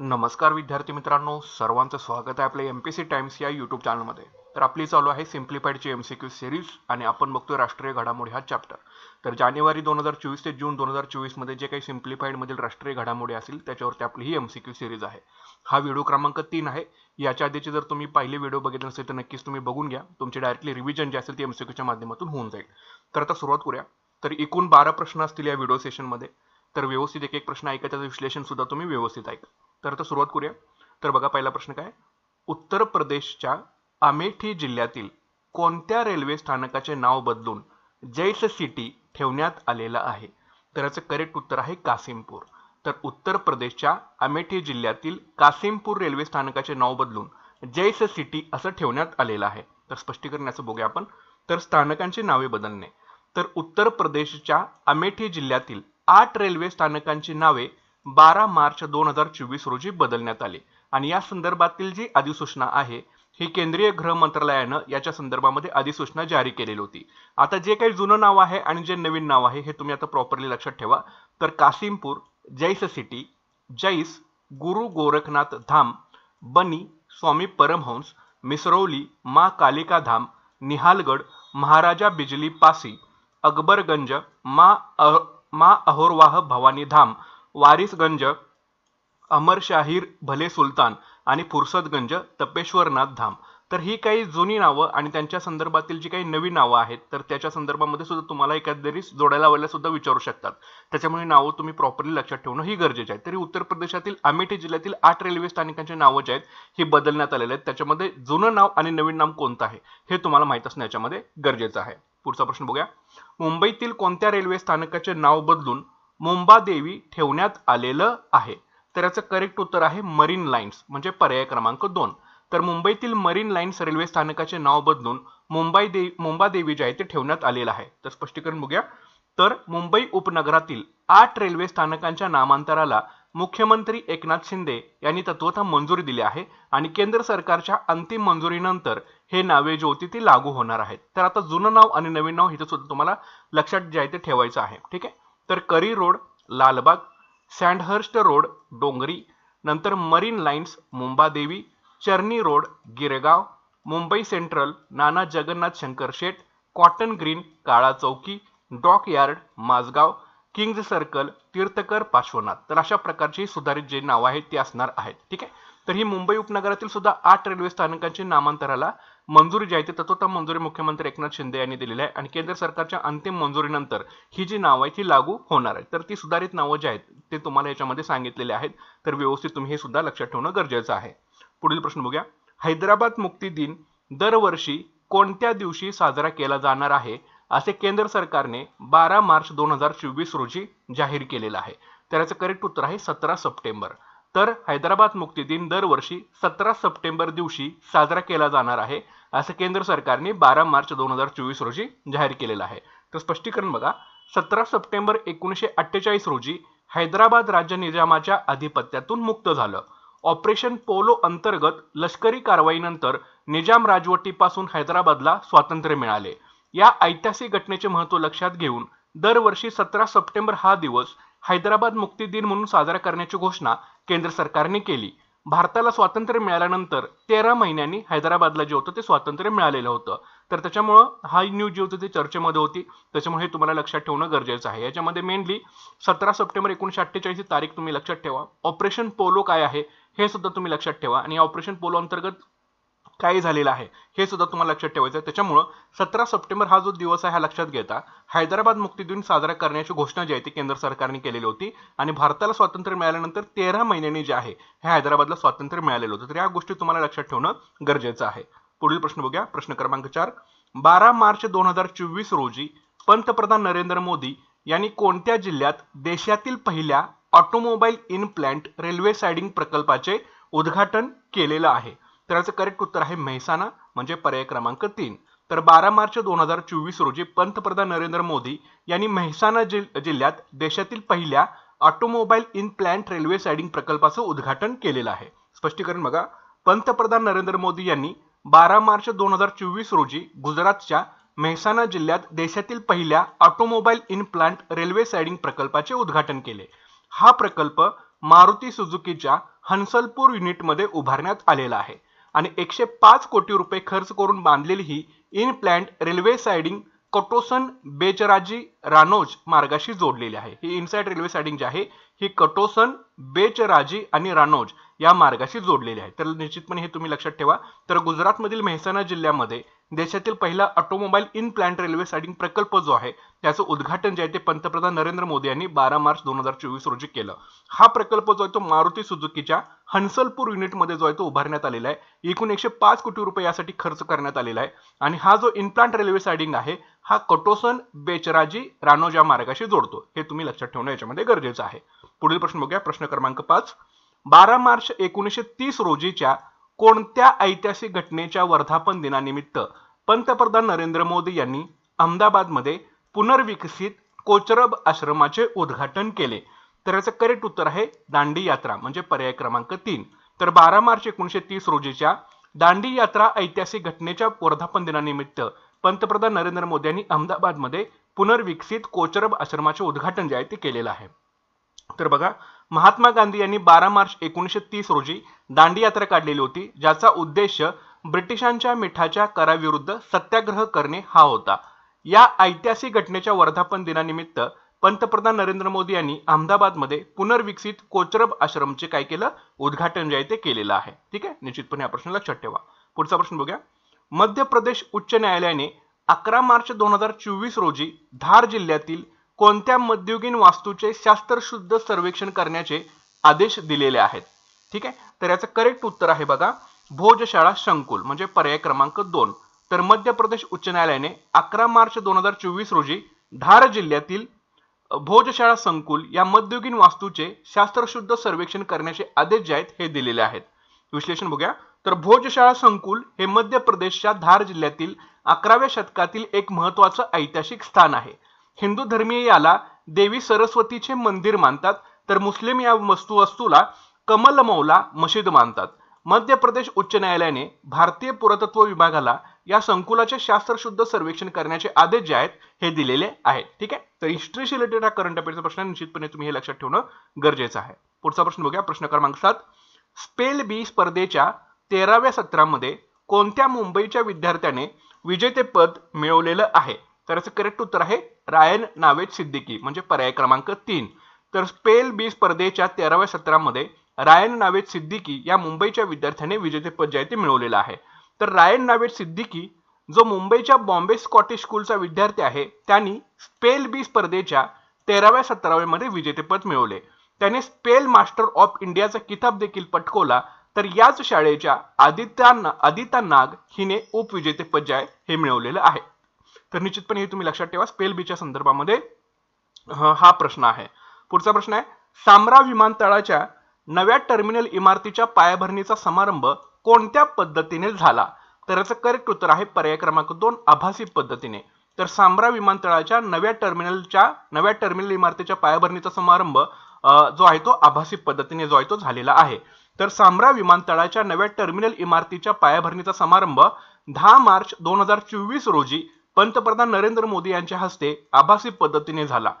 नमस्कार विद्यार्थी मित्रांनो सर्वांचं स्वागत आहे आपल्या एम पी सी टाइम्स या यूट्यूब चॅनलमध्ये तर आपली चालू आहे सिम्प्लिफाईडची एम सी क्यू सिरीज आणि आपण बघतोय राष्ट्रीय घडामोडी हा चॅप्टर तर जानेवारी दोन हजार चोवीस ते जून दोन हजार चोवीसमध्ये जे काही सिम्प्लिफाईडमधील राष्ट्रीय घडामोडी असतील त्याच्यावरती आपली ही एम सी क्यू सिरीज आहे. हा व्हिडिओ क्रमांक तीन आहे. याच्या आधीचे जर तुम्ही पहिले व्हिडिओ बघितले नसेल तर नक्कीच तुम्ही बघून घ्या. तुमचे डायरेक्टली रिव्हिजन जी असेल ते एम सी क्यूच्या माध्यमातून होऊन जाईल. तर आता सुरुवात करूया. तर एकूण बारा प्रश्न असतील या व्हिडिओ सेशनमध्ये तर व्यवस्थित एक एक प्रश्न ऐका त्याचं विश्लेषण सुद्धा तुम्ही व्यवस्थित ऐका. तर आता सुरुवात करूया. तर बघा पहिला प्रश्न काय? उत्तर प्रदेशच्या अमेठी जिल्ह्यातील कोणत्या रेल्वे स्थानकाचे नाव बदलून जैस सिटी ठेवण्यात आलेलं आहे? तर याचं करेक्ट उत्तर आहे कासिमपूर. तर उत्तर प्रदेशच्या अमेठी जिल्ह्यातील कासिमपूर रेल्वे स्थानकाचे नाव बदलून जैस सिटी असं ठेवण्यात आलेलं आहे. तर स्पष्टीकरण याचं बघूया आपण. तर स्थानकांची नावे बदलणे. तर उत्तर प्रदेशच्या अमेठी जिल्ह्यातील आठ रेल्वे स्थानकांची नावे बारा मार्च दोन हजार चोवीस रोजी बदलण्यात आली. आणि या संदर्भातील जी अधिसूचना आहे ही केंद्रीय गृह मंत्रालयानं याच्या संदर्भामध्ये अधिसूचना जारी केलेली होती. आता जे काही जुनं नाव आहे आणि जे नवीन नाव आहे हे तुम्ही आता प्रॉपरली लक्षात ठेवा. तर कासिमपूर जैस सिटी जैस गुरु गोरखनाथ धाम बनी स्वामी परमहंस मिसरौली मा कालिका धाम निहालगड महाराजा बिजली पासी अकबरगंज मा मा अहोरवाह भवानी धाम वारिसगंज अमरशाहीर भले सुलतान आणि फुरसतगंज तपेश्वरनाथ धाम. तर ही काही जुनी नावं आणि त्यांच्या संदर्भातील जी काही नवी नावं आहेत तर त्याच्या संदर्भामध्ये सुद्धा तुम्हाला एखाद्या जोडायला लावायला सुद्धा विचारू शकतात. त्याच्यामुळे नावं तुम्ही प्रॉपरली लक्षात ठेवणं ही गरजेचे आहे. तरी उत्तर प्रदेशातील अमेठी जिल्ह्यातील आठ रेल्वे स्थानकांची नावं जी आहेत ही बदलण्यात आलेली आहेत. त्याच्यामध्ये जुनं नाव आणि नवीन नाव कोणतं आहे हे तुम्हाला माहीत असणं याच्यामध्ये गरजेचं आहे. पुढचा प्रश्न बघूया. मुंबईतील कोणत्या रेल्वे स्थानकाचे नाव बदलून मुंबादेवी ठेवण्यात आलेलं आहे? तर याचं करेक्ट उत्तर आहे मरीन लाईन्स म्हणजे पर्याय क्रमांक दोन. तर मुंबईतील मरीन लाईन्स रेल्वे स्थानकाचे नाव बदलून मुंबई देवी मुंबादेवी जे आहे ते ठेवण्यात आलेलं आहे. तर स्पष्टीकरण बघूया. तर मुंबई उपनगरातील आठ रेल्वे स्थानकांच्या नामांतराला मुख्यमंत्री एकनाथ शिंदे यांनी तत्वतः मंजुरी दिली आहे आणि केंद्र सरकारच्या अंतिम मंजुरीनंतर हे नावे जी होती ती लागू होणार आहेत. तर आता जुनं नाव आणि नवीन नाव हिथं सुद्धा तुम्हाला लक्षात जे आहे ते ठेवायचं आहे. ठीक आहे? तर Curry Road Lalbaug Sandhurst Road Dongri नंतर Marine Lines Mumbadevi Charni Road Girgaon Mumbai Central Nana Jagannath Shankar Sheth Cotton Green Kala Chowki dockyard Mazgaon King's Circle Tirthankar Parshwanath. तर अशा प्रकारची सुधारित जे नावं आहेत ती असणार आहेत. ठीक आहे? तर ही मुंबई उपनगरातील सुद्धा आठ रेल्वे स्थानकांची नामांतराला मंजुरी जी आहे ती तत्वतः मंजुरी मुख्यमंत्री एकनाथ शिंदे यांनी दिलेली आहे. आणि केंद्र सरकारच्या अंतिम मंजुरीनंतर ही जी नावं आहे ती लागू होणार आहे तर ती सुधारित नावं जी आहेत ते तुम्हाला याच्यामध्ये सांगितलेले आहेत. तर व्यवस्थित तुम्ही हे सुद्धा लक्षात ठेवणं गरजेचं आहे. पुढील प्रश्न बघूया. हैदराबाद मुक्ती दिन दरवर्षी कोणत्या दिवशी साजरा केला जाणार आहे? असे केंद्र सरकारने बारा मार्च दोन हजार चोवीस रोजी जाहीर केलेलं आहे. तर याचं करेक्ट उत्तर आहे सतरा सप्टेंबर. तर हैदराबाद मुक्ती दिन दरवर्षी सतरा सप्टेंबर दिवशी साजरा केला जाणार आहे असं केंद्र सरकारने बारा मार्च दोन हजार चोवीस रोजी जाहीर केलेलं आहे. तर स्पष्टीकरण बघा. सतरा सप्टेंबर एकोणीसशे अठ्ठेचाळीस रोजी हैदराबाद राज्य निजामाच्या अधिपत्यातून मुक्त झालं. ऑपरेशन पोलो अंतर्गत लष्करी कारवाईनंतर निजाम राजवटीपासून हैदराबादला स्वातंत्र्य मिळाले. या ऐतिहासिक घटनेचे महत्त्व लक्षात घेऊन दरवर्षी सतरा सप्टेंबर हा दिवस हैदराबाद मुक्ती दिन म्हणून साजरा करण्याची घोषणा केंद्र सरकारने केली. भारताला स्वातंत्र्य मिळाल्यानंतर तेरा महिन्यांनी हैदराबादला जे होतं ते स्वातंत्र्य मिळालेलं होतं. तर त्याच्यामुळं हा न्यूज जी होती ती चर्चेमध्ये होती. त्याच्यामुळे हे तुम्हाला लक्षात ठेवणं गरजेचं आहे. याच्यामध्ये मेनली सतरा सप्टेंबर एकोणीशे अठ्ठेचाळीस ही तारीख तुम्ही लक्षात ठेवा. ऑपरेशन पोलो काय आहे? हे सुद्धा तुम्ही लक्षात ठेवा. आणि ऑपरेशन पोलो अंतर्गत काय झालेलं आहे हे सुद्धा तुम्हाला लक्षात ठेवायचं आहे. त्याच्यामुळं सतरा सप्टेंबर हा जो दिवस आहे हा लक्षात घेता हैदराबाद मुक्ती दिन साजरा करण्याची घोषणा जी आहे ती केंद्र सरकारने केलेली होती. आणि भारताला स्वातंत्र्य मिळाल्यानंतर तेरा महिन्यांनी जे आहे हे हैदराबादला स्वातंत्र्य मिळालेलं होतं. तर या गोष्टी तुम्हाला लक्षात ठेवणं गरजेचं आहे. पुढील प्रश्न बघूया. प्रश्न क्रमांक चार. बारा मार्च दोन हजार चोवीस रोजी पंतप्रधान नरेंद्र मोदी यांनी कोणत्या जिल्ह्यात देशातील पहिल्या automobile in plant railway siding प्रकल्पाचे उद्घाटन केलेलं आहे. तर याचं करेक्ट उत्तर आहे मेहसाणा म्हणजे पर्याय क्रमांक तीन. तर बारा मार्च दोन हजार चोवीस रोजी पंतप्रधान नरेंद्र मोदी यांनी म्हैसाणा जिल्ह्यात देशातील पहिल्या automobile in plant railway siding प्रकल्पाचं उद्घाटन केलेलं आहे. स्पष्टीकरण बघा. पंतप्रधान नरेंद्र मोदी यांनी बारा मार्च दोन हजार चोवीस रोजी गुजरातच्या मेहसाणा जिल्ह्यात देशातील पहिल्या automobile in plant railway siding प्रकल्पाचे उद्घाटन केले. हा प्रकल्प मारुती सुझुकीच्या हंसलपूर युनिटमध्ये उभारण्यात आलेला आहे. आणि एकशे पाच कोटी रुपये खर्च करून बांधलेली ही in plant railway siding Katosan Becharaji Ranoj मार्गाशी जोडलेली आहे. ही इनसाइड रेल्वे सायडिंग जी आहे ही कटोसन बेचराजी आणि रानोज या मार्गाशी जोडलेले आहे तर निश्चितपणे हे तुम्ही लक्षात ठेवा. तर गुजरातमधील मेहसाणा जिल्ह्यामध्ये देशातील पहिला automobile in plant railway siding प्रकल्प जो आहे त्याचं उद्घाटन जे आहे ते पंतप्रधान नरेंद्र मोदी यांनी बारा मार्च दोन हजार चोवीस रोजी केलं. हा प्रकल्प जो आहे तो मारुती सुझुकीच्या हंसलपूर युनिटमध्ये जो आहे तो उभारण्यात आलेला आहे. एकूण एकशे पाच कोटी रुपये यासाठी खर्च करण्यात आलेला आहे. आणि हा जो इनप्लांट रेल्वे सायडिंग आहे हा कटोसन बेचराजी रानोजा मार्गाशी जोडतो. हे तुम्ही लक्षात ठेवणं याच्यामध्ये गरजेचं आहे. पुढील प्रश्न बघूया. प्रश्न क्रमांक पाच. बारा मार्च एकोणीसशे तीस रोजीच्या कोणत्या ऐतिहासिक घटनेच्या वर्धापन दिनानिमित्त पंतप्रधान नरेंद्र मोदी यांनी अहमदाबादमध्ये पुनर्विकसित कोचरब आश्रमाचे उद्घाटन केले? तर याचं करेक्ट उत्तर आहे दांडी यात्रा म्हणजे पर्याय क्रमांक तीन. तर बारा मार्च एकोणीसशे तीस रोजीच्या दांडी यात्रा ऐतिहासिक घटनेच्या वर्धापन दिनानिमित्त पंतप्रधान नरेंद्र मोदी यांनी अहमदाबादमध्ये पुनर्विकसित कोचरब आश्रमाचे उद्घाटन जे आहे ते केलेलं आहे. तर बघा महात्मा गांधी यांनी बारा मार्च एकोणीसशे तीस रोजी दांडी यात्रा काढलेली होती ज्याचा उद्देश ब्रिटिशांच्या मिठाच्या कराविरुद्ध सत्याग्रह करणे हा होता. या ऐतिहासिक घटनेच्या वर्धापन दिनानिमित्त पंतप्रधान नरेंद्र मोदी यांनी अहमदाबादमध्ये पुनर्विकसित कोचरब आश्रमचे काय केलं? उद्घाटन जे आहे ते केलेलं आहे. ठीक आहे? निश्चितपणे हा प्रश्न लक्षात ठेवा. पुढचा प्रश्न बघूया. मध्य प्रदेश उच्च न्यायालयाने अकरा मार्च दोन हजार चोवीस रोजी धार जिल्ह्यातील कोणत्या मध्ययुगीन वास्तूचे शास्त्रशुद्ध सर्वेक्षण करण्याचे आदेश दिलेले आहेत? ठीक आहे? तर याचं करेक्ट उत्तर आहे बघा. भोजशाळा संकुल म्हणजे पर्याय क्रमांक दोन. तर मध्य प्रदेश उच्च न्यायालयाने अकरा मार्च दोन हजार चोवीस रोजी धार जिल्ह्यातील भोजशाळा संकुल या मध्ययुगीन वास्तूचे शास्त्रशुद्ध सर्वेक्षण करण्याचे आदेश जे आहेत हे दिलेले आहेत. विश्लेषण बघूया. तर भोजशाळा संकुल हे मध्य प्रदेशच्या धार जिल्ह्यातील अकराव्या शतकातील एक महत्वाचं ऐतिहासिक स्थान आहे. हिंदू धर्मीय याला देवी सरस्वतीचे मंदिर मानतात तर मुस्लिम या वस्तू वस्तूला कमल मौला मशीद मानतात. मध्य प्रदेश उच्च न्यायालयाने भारतीय पुरातत्व विभागाला या संकुलाचे शास्त्रशुद्ध सर्वेक्षण करण्याचे आदेश जे आहेत हे दिलेले आहेत. ठीक आहे? तर हिस्ट्रीशी रिलेटेड हा करंट अफेअरचा प्रश्न निश्चितपणे तुम्ही हे लक्षात ठेवणं गरजेचं आहे. पुढचा प्रश्न बघूया. प्रश्न क्रमांक सात. स्पेल बी स्पर्धेच्या तेराव्या सत्रामध्ये कोणत्या मुंबईच्या विद्यार्थ्याने विजेतेपद मिळवलेलं आहे? तर याचं करेक्ट उत्तर आहे रायन नावेद सिद्दीकी म्हणजे पर्याय क्रमांक तीन. तर स्पेल बी स्पर्धेच्या तेराव्या सत्रामध्ये रायन नावेद सिद्दीकी या मुंबईच्या विद्यार्थ्याने विजेतेपद जे ते मिळवलेलं आहे. तर रायन नावेद सिद्दीकी जो मुंबईच्या बॉम्बे स्कॉटिश स्कूलचा विद्यार्थी आहे त्यांनी स्पेल बी स्पर्धेच्या तेराव्या सतराव्यामध्ये विजेतेपद मिळवले. त्याने स्पेल मास्टर ऑफ इंडियाचा किताब देखील पटकवला. तर याच शाळेच्या आदित्या आदिता नाग हिने उपविजेतेपद जे आहे हे मिळवलेलं आहे. तर निश्चितपणे हे तुम्ही लक्षात ठेवा स्पेल बीच्या संदर्भामध्ये हा प्रश्न आहे. पुढचा प्रश्न आहे सामरा विमानतळाच्या नव्या टर्मिनल इमारतीच्या पायाभरणीचा समारंभ कोणत्या पद्धतीने झाला? तर याचं करेक्ट उत्तर आहे पर्याय क्रमांक दोन आभासी पद्धतीने. तर सांब्रा विमानतळाच्या नव्या टर्मिनलच्या नव्या टर्मिनल इमारतीच्या पायाभरणीचा समारंभ जो आहे तो आभासी पद्धतीने जो आहे तो झालेला आहे. तर सांब्रा विमानतळाच्या नव्या टर्मिनल इमारतीच्या पायाभरणीचा समारंभ दहा मार्च दोन हजार चोवीस रोजी पंतप्रधान नरेंद्र मोदी यांच्या हस्ते आभासी पद्धतीने झाला.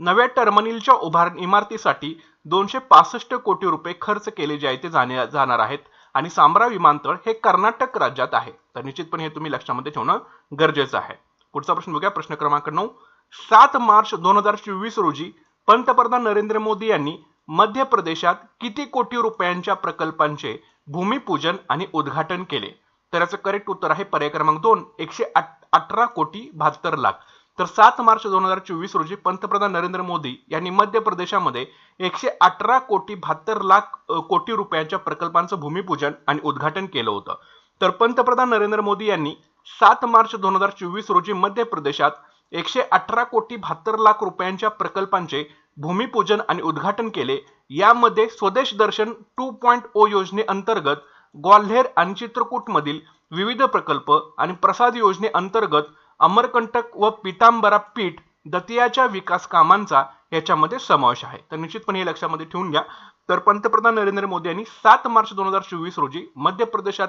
नव्या टर्मिनलच्या उभार इमारतीसाठी दोनशे पासष्ट कोटी रुपये खर्च केले जायचे जाणे जाणार आहेत आणि सांबरा विमानतळ हे कर्नाटक राज्यात आहे. तर निश्चितपणे हे तुम्ही लक्षामध्ये ठेवणं गरजेचं आहे. पुढचा प्रश्न बघूया. प्रश्न क्रमांक नऊ. सात मार्च दोन हजार चोवीस रोजी पंतप्रधान नरेंद्र मोदी यांनी मध्य प्रदेशात किती कोटी रुपयांच्या प्रकल्पांचे भूमिपूजन आणि उद्घाटन केले? तर याचं करेक्ट उत्तर आहे पर्याय क्रमांक दोन. एकशे अठरा कोटी बहात्तर लाख. तर सात मार्च दोन हजार चोवीस रोजी पंतप्रधान नरेंद्र मोदी यांनी मध्य प्रदेशामध्ये एकशे अठरा कोटी बहात्तर लाख कोटी रुपयांच्या प्रकल्पांचं भूमिपूजन आणि उद्घाटन केलं होतं. तर पंतप्रधान नरेंद्र मोदी यांनी सात मार्च दोन हजार चोवीस रोजी मध्य प्रदेशात एकशे अठरा कोटी बहात्तर लाख रुपयांच्या प्रकल्पांचे भूमिपूजन आणि उद्घाटन केले. यामध्ये स्वदेश दर्शन टू पॉईंट ओ योजनेअंतर्गत ग्वाल्हेर आणि चित्रकूटमधील विविध प्रकल्प आणि प्रसाद योजनेअंतर्गत अमरकंटक व पितांबरा पीठ दतियाच्या विकास कामांचा याच्यामध्ये समावेश आहे. तर निश्चितपणे हे लक्षामध्ये ठेवून घ्या. तर पंतप्रधान नरेंद्र मोदी यांनी सात मार्च दोन हजार चोवीस रोजी मध्य प्रदेशात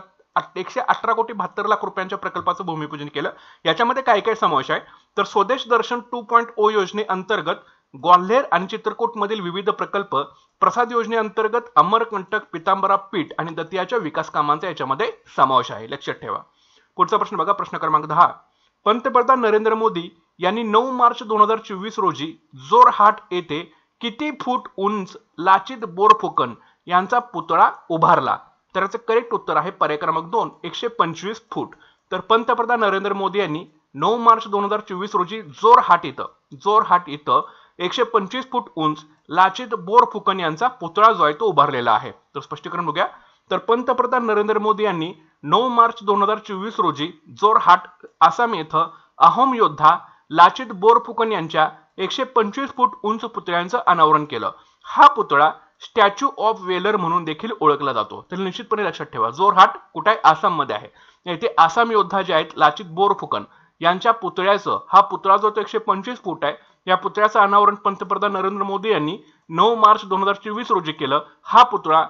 एकशे अठरा कोटी बहात्तर लाख रुपयांच्या प्रकल्पाचं भूमिपूजन केलं. याच्यामध्ये काय काय समावेश आहे? तर स्वदेश दर्शन टू पॉईंट ओ योजनेअंतर्गत ग्वाल्हेर आणि चित्रकूटमधील विविध प्रकल्प प्रसाद योजनेअंतर्गत अमरकंटक पितांबरा पीठ आणि दतियाच्या विकास कामांचा याच्यामध्ये समावेश आहे. लक्षात ठेवा. पुढचा प्रश्न बघा. प्रश्न क्रमांक दहा. पंतप्रधान नरेंद्र मोदी यांनी नऊ मार्च दोन हजार चोवीस रोजी जोरहाट येथे किती फूट उंच लाचित बोरफुकन यांचा पुतळा उभारला? तर याचं करेक्ट उत्तर आहे पर्याय क्रमांक दोन एकशे पंचवीस फूट. तर पंतप्रधान नरेंद्र मोदी यांनी नऊ मार्च दोन हजार चोवीस रोजी जोरहाट इथं जोरहाट इथं एकशे पंचवीस फूट उंच लाचित बोरफुकन यांचा पुतळा जो आहे तो उभारलेला आहे. तर स्पष्टीकरण बघूया. तर पंतप्रधान नरेंद्र मोदी यांनी नऊ मार्च दोन हजार चोवीस रोजी जोरहाट आसाम येथे अहोम योद्धा लाचित बोरफुकन यांच्या एकशे पंचवीस फूट उंच पुतळ्यांचं अनावरण केलं. हा पुतळा स्टॅच्यू ऑफ वेलर म्हणून देखील ओळखला जातो. तर निश्चितपणे लक्षात ठेवा जोरहाट कुठे आहे आसाममध्ये आहे? येथे आसाम योद्धा जे आहेत लाचित बोरफुकन यांच्या पुतळ्याचं हा पुतळा जो तो एकशे पंचवीस फूट आहे या पुतळ्याचं अनावरण पंतप्रधान नरेंद्र मोदी यांनी नऊ मार्च दोन हजार चोवीस रोजी केलं. हा पुतळा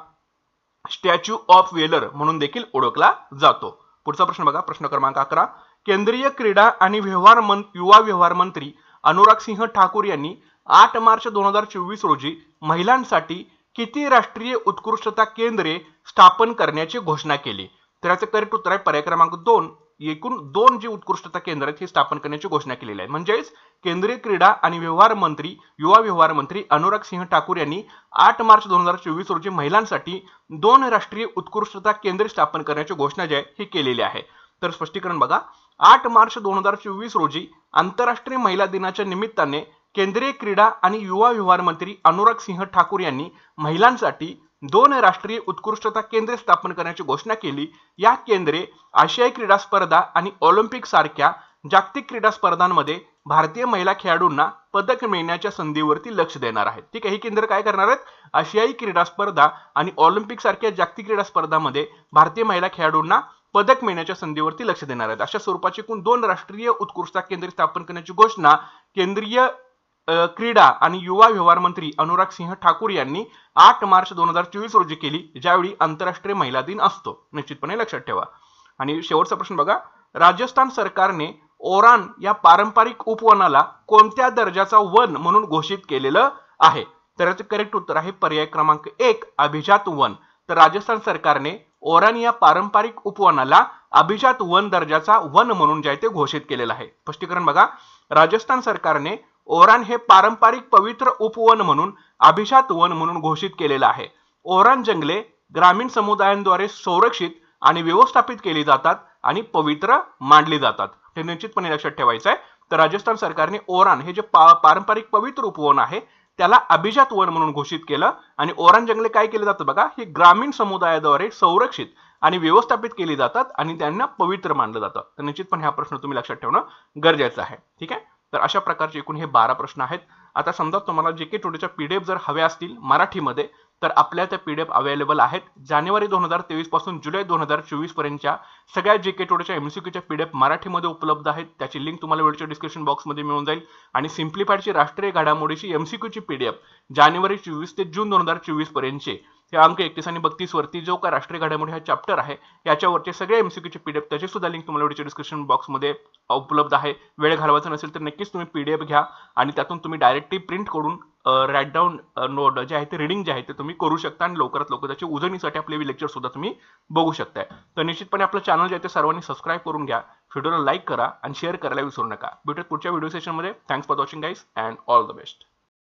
स्टॅच्यू ऑफ वेलर म्हणून देखील ओळखला जातो. पुढचा प्रश्न बघा. प्रश्न क्रमांक अकरा. केंद्रीय क्रीडा आणि व्यवहार मन युवा व्यवहार मंत्री अनुराग सिंह ठाकूर यांनी आठ मार्च दोन हजार चोवीस रोजी महिलांसाठी किती राष्ट्रीय उत्कृष्टता केंद्रे स्थापन करण्याची घोषणा केली? तर याचं करेक्ट उत्तर आहे पर्याय क्रमांक दोन. एकूण दोन जी उत्कृष्टता केंद्र आहेत हे स्थापन करण्याची घोषणा केलेली आहे. म्हणजेच केंद्रीय क्रीडा आणि व्यवहार मंत्री युवा व्यवहार मंत्री अनुराग सिंह ठाकूर यांनी आठ मार्च दोन हजार चोवीस रोजी महिलांसाठी दोन राष्ट्रीय उत्कृष्टता केंद्र स्थापन करण्याची घोषणा जी आहे ही केलेली आहे. तर स्पष्टीकरण बघा. आठ मार्च दोन हजार चोवीस रोजी आंतरराष्ट्रीय महिला दिनाच्या निमित्ताने केंद्रीय क्रीडा आणि युवा व्यवहार मंत्री अनुराग सिंह ठाकूर यांनी महिलांसाठी दोन राष्ट्रीय उत्कृष्टता केंद्रे स्थापन करण्याची घोषणा केली. या केंद्रे आशियाई क्रीडा स्पर्धा आणि ऑलिम्पिक सारख्या जागतिक क्रीडा स्पर्धांमध्ये भारतीय महिला खेळाडूंना पदक मिळण्याच्या संधीवरती लक्ष देणार आहेत. ठीक आहे ही केंद्र काय करणार आहेत? आशियाई क्रीडा स्पर्धा आणि ऑलिम्पिक सारख्या जागतिक क्रीडा स्पर्धामध्ये भारतीय महिला खेळाडूंना पदक मिळण्याच्या संधीवरती लक्ष देणार आहेत. अशा स्वरूपाची एकूण दोन राष्ट्रीय उत्कृष्टता केंद्रे स्थापन करण्याची घोषणा केंद्रीय क्रीडा आणि युवा व्यवहार मंत्री अनुराग सिंह ठाकूर यांनी आठ मार्च दोन हजार चोवीस रोजी केली ज्यावेळी आंतरराष्ट्रीय महिला दिन असतो. निश्चितपणे लक्षात ठेवा. आणि शेवटचा प्रश्न बघा. राजस्थान सरकारने ओरान या पारंपरिक उपवनाला कोणत्या दर्जाचा वन म्हणून घोषित केलेलं आहे? तर याचं करेक्ट उत्तर आहे पर्याय क्रमांक एक अभिजात वन. तर राजस्थान सरकारने ओरान या पारंपरिक उपवनाला अभिजात वन दर्जाचा वन म्हणून जे आहे ते घोषित केलेलं आहे. स्पष्टीकरण बघा. राजस्थान सरकारने ओरान हे पारंपरिक पवित्र उपवन म्हणून अभिजात वन म्हणून घोषित केलेलं आहे. ओरान जंगले ग्रामीण समुदायांद्वारे संरक्षित आणि व्यवस्थापित केली जातात आणि पवित्र मानली जातात. हे निश्चितपणे लक्षात ठेवायचं आहे तर राजस्थान सरकारने ओरान हे जे पा- पारंपरिक पवित्र उपवन आहे त्याला अभिजात वन म्हणून घोषित केलं. आणि ओरान जंगले काय केले जातं बघा हे ग्रामीण समुदायाद्वारे संरक्षित आणि व्यवस्थापित केली जातात आणि त्यांना पवित्र मानलं जातं. तर निश्चितपणे हा प्रश्न तुम्ही लक्षात ठेवणं गरजेचं आहे. ठीक आहे? तर अशा प्रकारचे एकूण हे बारा प्रश्न आहेत. आता समजा तुम्हाला जे के टोडीच्या पीडीएफ जर हव्या असतील मराठीमध्ये तर आपल्या त्या पीडीएफ अवेलेबल आहेत. जानेवारी दोन हजार तेवीसपासून जुलै दोन हजार चोवीस पर्यंतच्या सगळ्या जे के टोडीच्या एमसीक्यूच्या पीडीएफ मराठीमध्ये उपलब्ध आहेत त्याची लिंक तुम्हाला व्हिडिओच्या डिस्क्रिप्शन बॉक्समध्ये मिळून जाईल. आणि सिम्प्लिफाईडची राष्ट्रीय घडामोडीची एमसीक्यूची पीडीएफ जानेवारी चोवीस ते जून दोन हजार चोवीस पर्यंतचे. हे अंक एकतीस आणि बत्तीस वरती जो काय राष्ट्रीय घडामोडी हा चॅप्टर आहे याच्यावरचे सगळे एमसीक्यूचे पीडीएफ त्याची सुद्धा लिंक तुम्हाला व्हिडिओच्या डिस्क्रिप्शन बॉक्समध्ये उपलब्ध आहे. वेळ घालवायचा नसेल तर नक्कीच तुम्ही पीडीएफ घ्या आणि त्यातून तुम्ही डायरेक्टली प्रिंट करून राईट डाऊन नोट जे आहे ते रिडिंग जे आहे ते तुम्ही करू शकता आणि लवकरात लवकर त्याची उजळणीसाठी आपले लेक्चर सुद्धा तुम्ही बघू शकताय. तर निश्चितपणे आपलं चॅनल जे आहे ते सर्वांनी सबस्क्राईब करून घ्या व्हिडिओला लाईक करा आणि शेअर करायला विसरू नका. भेटत पुढच्या व्हिडिओ सेशनमध्ये thanks for watching guys and all the best